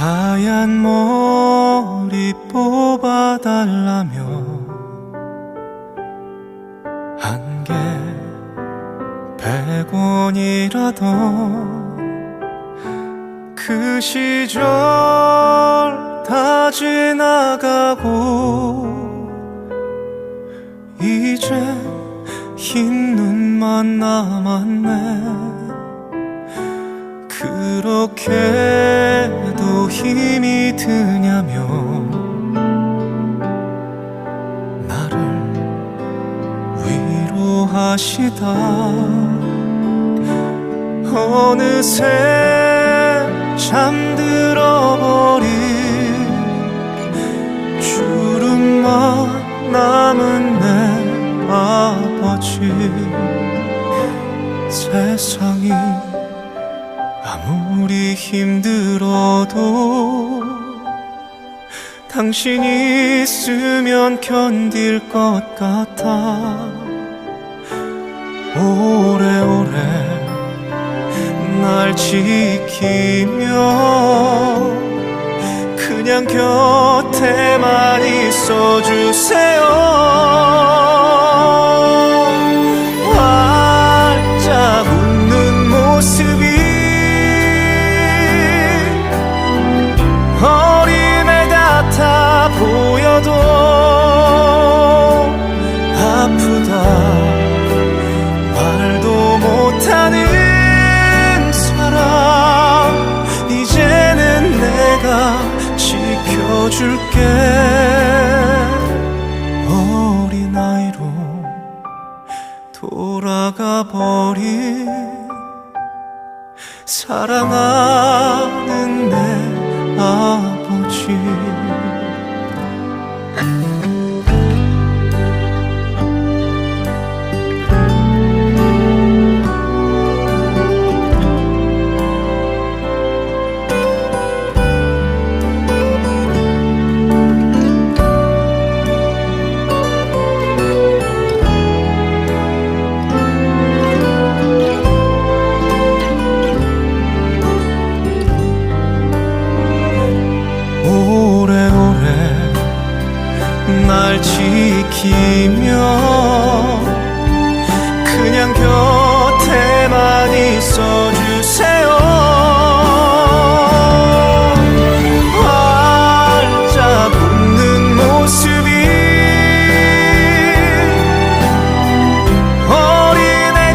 하얀 머리 뽑아달라며 한 개 백원이라도 그 시절 다 지나가고 이제 흰 눈만 남았네. 그렇게 하시다. 어느새 잠들어 버린 주름만 남은 내 아버지. 세상이 아무리 힘들어도 당신 있으면 견딜 것 같아 오래오래 날 지키며 그냥 곁에만 있어 주세요. 활짝 웃는 모습이 어린애 같아 보여도 아프다 줄게. 어린아이로 돌아가 버린 사랑하 날 지키며 그냥 곁에만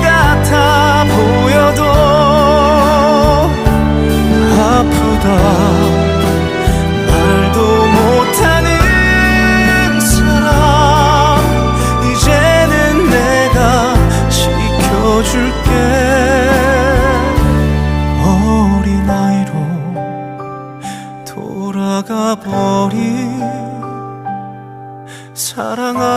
같아 보여도 아프다 사랑하